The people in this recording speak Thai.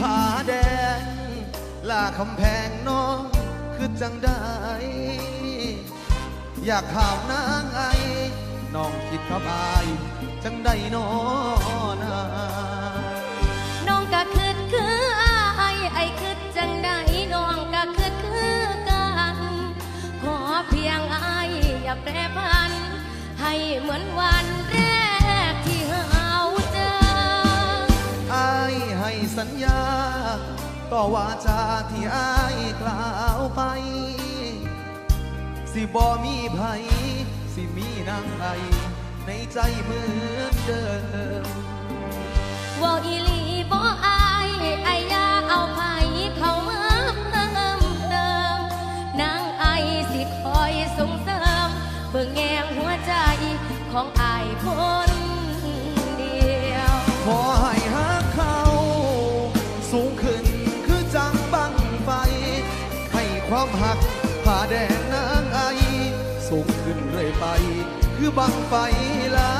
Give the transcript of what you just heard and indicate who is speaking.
Speaker 1: ผาแดงลาคำแพงน้องคือจังได้ อยากข่าวนางไอน้องคิดกับอาย จังได้นอนา
Speaker 2: น้องก็คืดคืออายไอคืดจังใดน้องก็คืดคือกัน ขอเพียงอายอย่าแปรพัน ให้เหมือนวันแร
Speaker 1: สัญญา ต่อวาจาที่อายกล่าวไป สิบ่มีภัยสิมีนางไอในใจเหมือนเดิม
Speaker 2: ว่าอีลีบ่อายไอ้อยาเอาไผเข้ามาเติมเติมนางไอสิคอยส่งเสริม เบิ่งแงงหัวใจของอายคน
Speaker 1: ขึ้นคือจังบังไฟ ให้ความหักผ่าแดงนางไอสูงขึ้นเรื่อยไป คือบังไฟลา